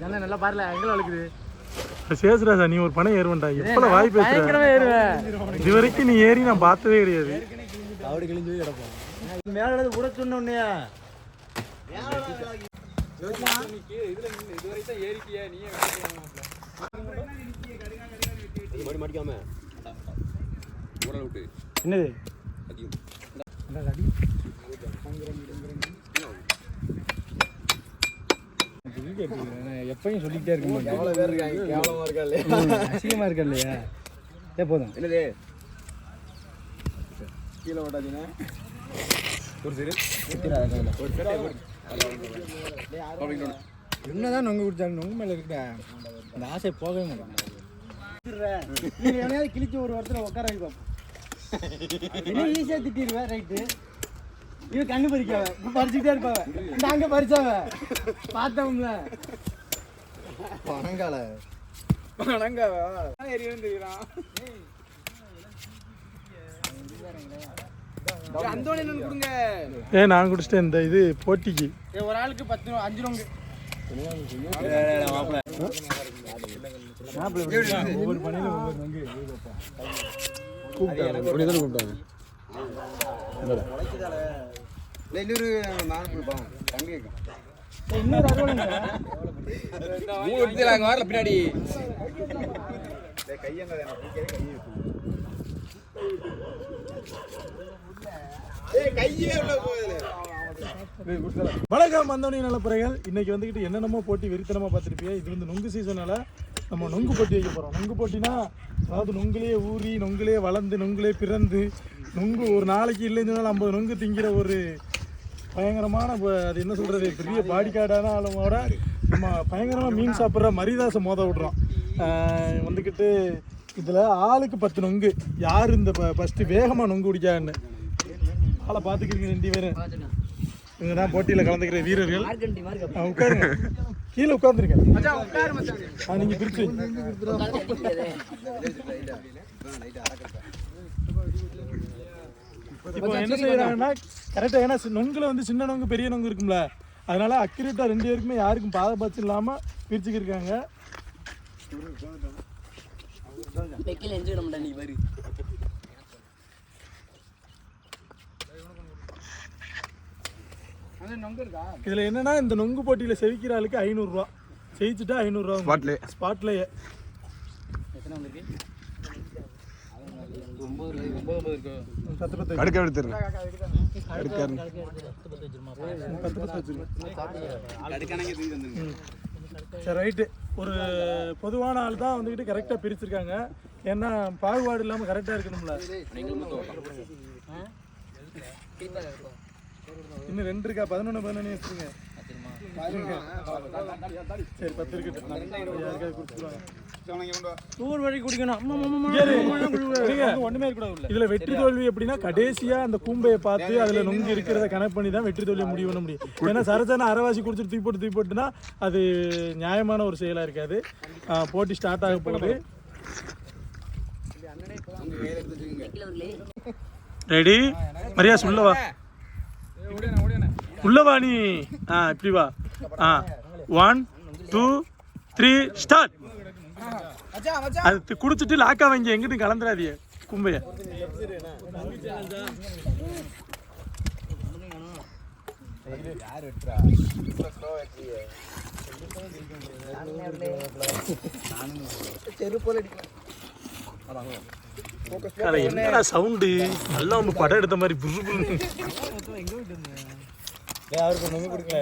நல்லா நல்லா பாருல எங்களை வளர்க்குது சேசுராஜா நீ ஒரு பணம் ஏறுவன்டா எப்பல வாய் பேசுற இது வரைக்கும் நீ ஏறி நான் பார்த்ததே கிடையாது. அவடு கிழிஞ்சு போய் கிடப்போம். மேல கூட சொன்ன என்னது? எப்பயும் சொல்லிக்கிட்டே இருக்க எவ்வளவு பேர் இருக்காங்க கேவலமா இருக்கா இல்லையா? அசிங்கமா இருக்க இல்லையா? ஏ போதும். என்னது? கீழே ஓட்டாதீங்க ஒரு சரி ஒரு சரி என்னதான் நொங்கு குடிச்சாலும் நொங்கு மேல இருக்கா அந்த ஆசை போகவே மாட்டேன் நீ எவனையாவது கிழிச்சு ஒரு இடத்துல உட்கார வை பாப்போம். என்ன ஈஸியா திட்டிடுவேன் ரைட்டு. இவன் கண்ணு பறிக்காவ பறிச்சுக்கிட்டே இருப்பாவ இந்த அங்க பறிச்சாவ பார்த்தவங்கள பணங்கால ஏ நான் குடிச்சிட்டேன். இந்த இது போட்டிக்கு. ஒரு ஆளுக்கு பத்து அஞ்சு நொங்கு ஒவ்வொரு பணியில ஒவ்வொரு நொங்கு கூப்பிட்டாங்க. இன்னொரு நான் கொடுப்போம் தம்பி இன்னொரு அறுவடைங்க மூணு வரல பின்னாடி. வணக்கம் வந்தவனே நல்ல பிறகு இன்னைக்கு வந்துக்கிட்டு என்னென்னமோ போட்டி வெறித்தனமா பார்த்துருப்பியா. இது வந்து நொங்கு சீசனால நம்ம நொங்கு போட்டி வைக்க போறோம். நொங்கு போட்டினா அதாவது நொங்குலேயே ஊறி நொங்குலேயே வளர்ந்து நொங்குலேயே பிறந்து நொங்கு ஒரு நாளைக்கு இல்லைன்னு சொன்னாலும் ஐம்பது நொங்கு திங்கிற ஒரு பயங்கரமான ப- அது என்ன சொல்கிறது பெரிய பாடி கார்டான ஆளுமோட நம்ம பயங்கரமாக மீன் சாப்பிட்ற மரிதாசை மோத விடுறோம். வந்துக்கிட்டு இதில் ஆளுக்கு பத்து நொங்கு. யார் இந்த ஃபஸ்ட்டு வேகமாக நொங்கு குடிக்கான்னு? ஆளை பார்த்துக்கிறீங்க ரெண்டு பேரும் இவங்க தான் போட்டியில் கலந்துக்கிற வீரர்கள். உட்காருங்க. கீழே உட்காந்துருக்கேன் ஆ பிரிச்சு. இப்போ என்ன செய்யறாங்கன்னா கரெக்டாக ஏன்னா சி- நொங்குல வந்து சின்ன நொங்கு பெரிய நொங்கு இருக்கும்ல. அதனால அக்யூரேட்டா ரெண்டு பேருக்குமே யாருக்கும் பாதபாச்சு இல்லாம பிரிச்சுக்கிருக்காங்க. வெக்கையில் என்ஜாய் பண்ண மாட்டேன் நீ பாரு இதுல என்னன்னா இந்த நொங்கு போட்டியில செவிக்கிற ஆளுக்கு ஐநூறுரூவா ஜெயிச்சுட்டா ஐநூறுரூவா ஸ்பாட்லே ஸ்பாட்லயே எத்தனை வந்திருக்கு? கடுக்க எடுத்துருங்க சரி ரைட்டு ஒரு பொதுவான ஆள் தான் வந்துக்கிட்டு கரெக்டாக பிரிச்சிருக்காங்க. ஏன்னா பாகுபாடு இல்லாமல் கரெக்டாக இருக்கணும்ல. இன்னும் ரெண்டு இருக்கா? பதினொன்று பதினொன்று வச்சுருங்க சரி பத்து இதுல வெற்றி தோல்வி எப்படின்னா கடைசியா அந்த கூம்பையை பார்த்து அதுல நொங்கு இருக்கிறத கணக்கு பண்ணி தான் வெற்றி தோல்வியை முடிவு பண்ண முடியும். ஏன்னா சரசான அரைவாசி குடிச்சிட்டு தூக்கி போட்டு தூக்கி போட்டுனா அது நியாயமான ஒரு செயலா இருக்காது. போட்டி ஸ்டார்ட் ஆக போகுது. ரெடி மரியாஸ் உள்ள உள்ளவாணி. நீ ஆ இப்படி வா. ஆ ஒன் டூ த்ரீ ஸ்டார்ட் அது குடிச்சிட்டு லாக்கா வாங்கி. எங்கிட்டு கலந்துடாதியே கும்பைய. என்னடா சவுண்டு நல்லா நம்ம படம் எடுத்த மாதிரி புரு யாருக்கு நொங்கு கொடுக்கல.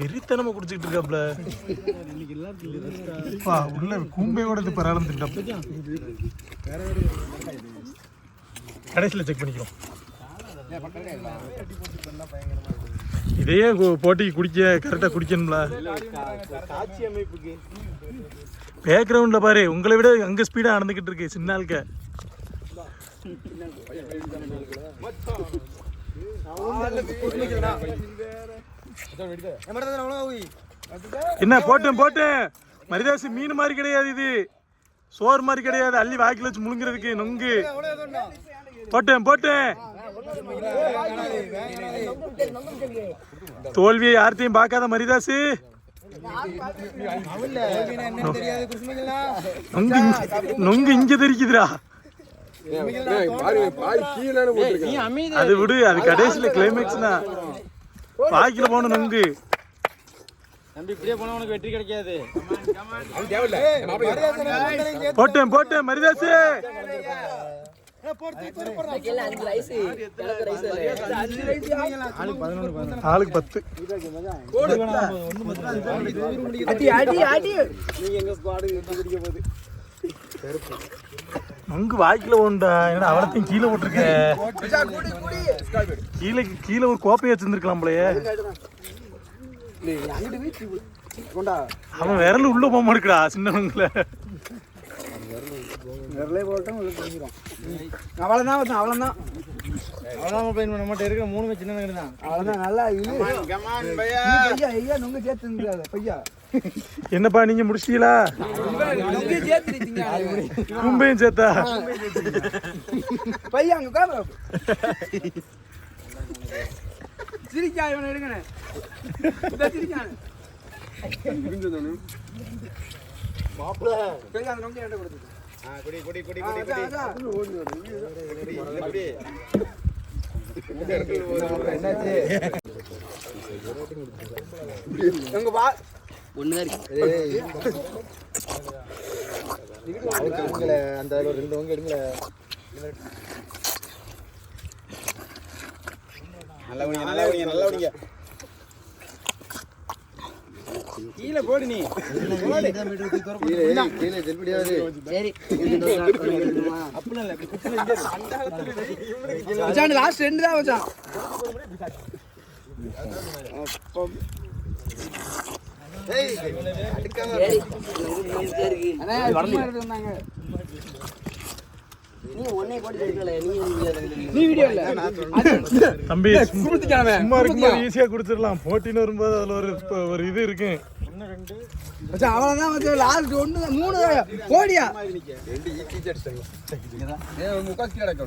வெறித்தனமா குடிச்சிட்டு இருக்காப்ல. உள்ள கூம்பையோட பரவாயில்ல திட்டம். கடைசியில் செக் பண்ணிக்கிறோம். இதையே போட்டிக்கு குடிக்க கரெக்டாக குடிக்கணும்ல. பேக்ரவுண்டில் பாரு உங்களை விட அங்கே ஸ்பீடாக நடந்துக்கிட்டு இருக்கு சின்ன ஆளுக்க என்ன போட்டேன் போட்டேன் மரிதாசி மீன் மாதிரி கிடையாது இது. சோறு மாதிரி கிடையாது. அள்ளி வாய்க்கில் வச்சு முழுங்குறதுக்கு நொங்கு. போட்டேன் போட்டேன் தோல்வியை யார்த்தையும் பார்க்காத மரிதாசு நொங்கு இங்க- நொங்கு இங்க தெரிக்குதுடா பாரு பாய் கீழே போட்டுருக்கேன் அது விடு அது கடைசியில கிளைமேக்ஸ் தான் பாக்கில போன நொங்கு. தம்பி இப்படியே போனா உனக்கு வெற்றி கிடைக்காது. போட்டேன் போட்டேன் மரிதாசு ஆளுக்கு பத்து. அடி அடி அடி. நொங்கு வாய்க்குல போண்டா ஏன்னா அவளத்தையும் கீழே போட்டிருக்க. கீழே கீழே ஒரு கோப்பையை வச்சிருந்துருக்கலாம் போலயே. அவன் விரல் உள்ள போக மாட்டேங்கிறா சின்னவங்கள அவ்வளவுதான் வச்சான் அவ்வளவுதான். அவ்வளவுதான் பையன் நம்மகிட்ட இருக்கிற மூணு சின்ன நகர் தான் அவ்வளவுதான் நல்லா பையா. ஐயா நுங்க சேர்த்து பையா. என்னப்பா நீங்க முடிச்சிட்டீங்களா? கும்பையும் சேர்த்தா? பையா அங்க உட்காரு. சிரிக்கா இவனை எடுங்கண்ணே சிரிக்கானே பையா அந்த நுங்க என்கிட்ட கொடுத்துட்டு. குடி குடி குடி ஆ, குடி அதான், பா ஒண்ணுதான் இருக்கு. அந்த ஒரு ரெண்டு வங்க எடுங்கள. நல்லா குடிங்க நல்லா குடிங்க நல்லா கீழே போடு நீ. கீழே செல்படியாவது சரி. அப்படிலாம் இல்ல குப்புல லாஸ்ட் ரெண்டு தான் மச்சான். ஏய் தம்பி சும்மா இருக்கும்போது ஈஸியா குடிச்சிடலாம் போட்டின்னு வரும்போது அதுல ஒரு இப்ப ஒரு இது இருக்கு. அவ்வளவுதான் மச்சான் லாஸ்ட் ஒண்ணு தான், மூணு. போடியா? ரெண்டு அடிச்சாங்க முக்காசி கிடக்கு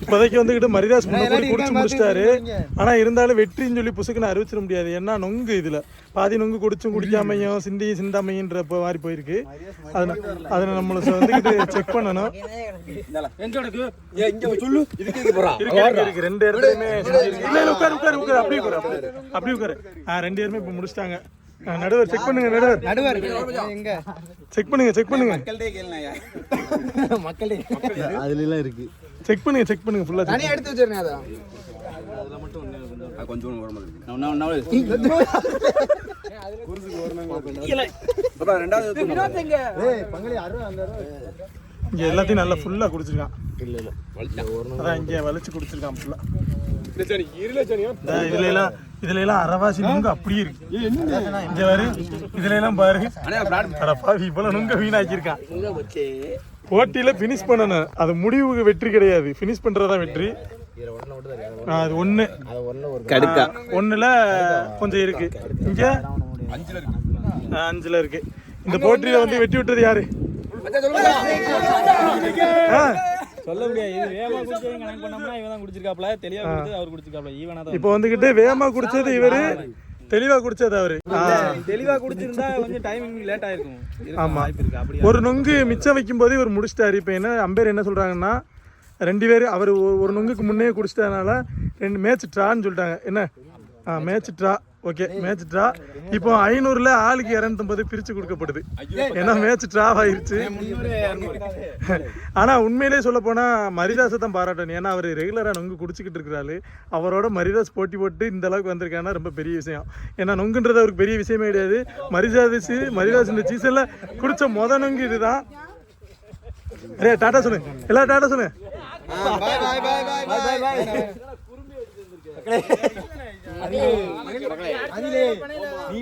இப்போதைக்கு வந்துகிட்டு மரிதாஸ் முன்ன கூடி குடிச்சு முடிச்சிட்டாரு. ஆனா இருந்தாலும் வெற்றின்னு சொல்லி புசுக்குன்னு அறிவிச்சிட முடியாது. ஏன்னா நொங்கு இதுல. பாதி நொங்கு குடிச்சும் குடிக்காமையும் சிந்தி சிந்தாமையன்ற இப்போ மாதிரி போயிருக்கு. அதனால அதனை நம்மள வந்துகிட்டு செக் பண்ணணும். ஏ இங்க சொல்லு. இதுக்கு இது போறா? இருக்கு, இருக்கு, இருக்கு. ரெண்டு இடத்துலயுமே உட்காரு, உட்காரு, உட்காரு. அப்படியே உட்காரு, அப்படியே. அப்படியே உட்காரு. ஆ, ரெண்டு பேருமே இப்ப முடிச்சிட்டாங்க. நடுவர் செக் பண்ணுங்க நடுவர். நடுவர். எங்க? செக் பண்ணுங்க செக் பண்ணுங்க. மக்கள்கிட்டே கேளுங்க மக்களே செக் பண்ணுங்க செக் பண்ணுங்க ஃபுல்லா தனியா எடுத்து வச்சிருந்தேன் அதான் கொஞ்சம் வர மாதிரி இங்க எல்லாத்தையும் நல்லா ஃபுல்லா குடிச்சிருக்கான். அதான் இங்க வலிச்சு குடிச்சிருக்கான் ஃபுல்லா இதுல எல்லாம் இதுல எல்லாம் அரவாசி நுங்கு அப்படியே இருக்கு. இங்க பாரு இதுல எல்லாம் பாரு. அட பாவி இவ்வளவு நுங்க வீணாக்கியிருக்கான். போட்டியில ஃபினிஷ் பண்ணணும். அது முடிவுக்கு வெற்றி கிடையாது. ஃபினிஷ் பண்றதா வெற்றி. அது ஒண்ணு. கடுக்கா. ஒண்ணுல கொஞ்சம் இருக்கு. இங்க? அஞ்சுல இருக்கு. இந்த போட்டியில வந்து வெட்டி விட்டது யாரு? சொல்ல முடியாது. இப்போ வந்துகிட்டு வேகமா குடிச்சது இவரு. தெளிவா குடிச்சது அவரு. தெளிவா குடிச்சிருந்தா கொஞ்சம் டைமிங் லேட் ஆயிருக்கும். ஆமா. ஒரு நொங்கு மிச்சம் வைக்கும் போது இவர் முடிச்சிட்டாரு. இப்போ என்ன அம்பேர் என்ன சொல்றாங்கன்னா ரெண்டு பேர் அவர் ஒரு ஒரு நொங்குக்கு முன்னே குடிச்சிட்டதுனால ரெண்டு மேட்ச் ட்ரான்னு சொல்லிட்டாங்க. என்ன? ஆ match draw. Okay match draw இப்போ ஐநூறுல ஆளுக்கு இரநூத்தம்பது பிரிச்சு கொடுக்கப்படுது. ஏன்னா மேட்ச் ட்ரா ஆயிருச்சு ஆனா உண்மையிலே சொல்ல போனா மரிதாஸை தான் பாராட்டணும். ஏன்னா அவர் ரெகுலரா நொங்கு குடிச்சிக்கிட்டு இருக்கிறாரு. அவரோட மரிதாஸ் போட்டி போட்டு இந்த அளவுக்கு வந்திருக்காங்கன்னா ரொம்ப பெரிய விஷயம். ஏன்னா நொங்குன்றது அவருக்கு பெரிய விஷயமே கிடையாது. மரிதாஸ் மரிதாஸ் இந்த சீசன்ல குடிச்ச மொத நொங்கு இதுதான். அரே டாடா சொல்லு. எல்லாரும் டாடா சொல்லு. பாய் அதிலே. நீ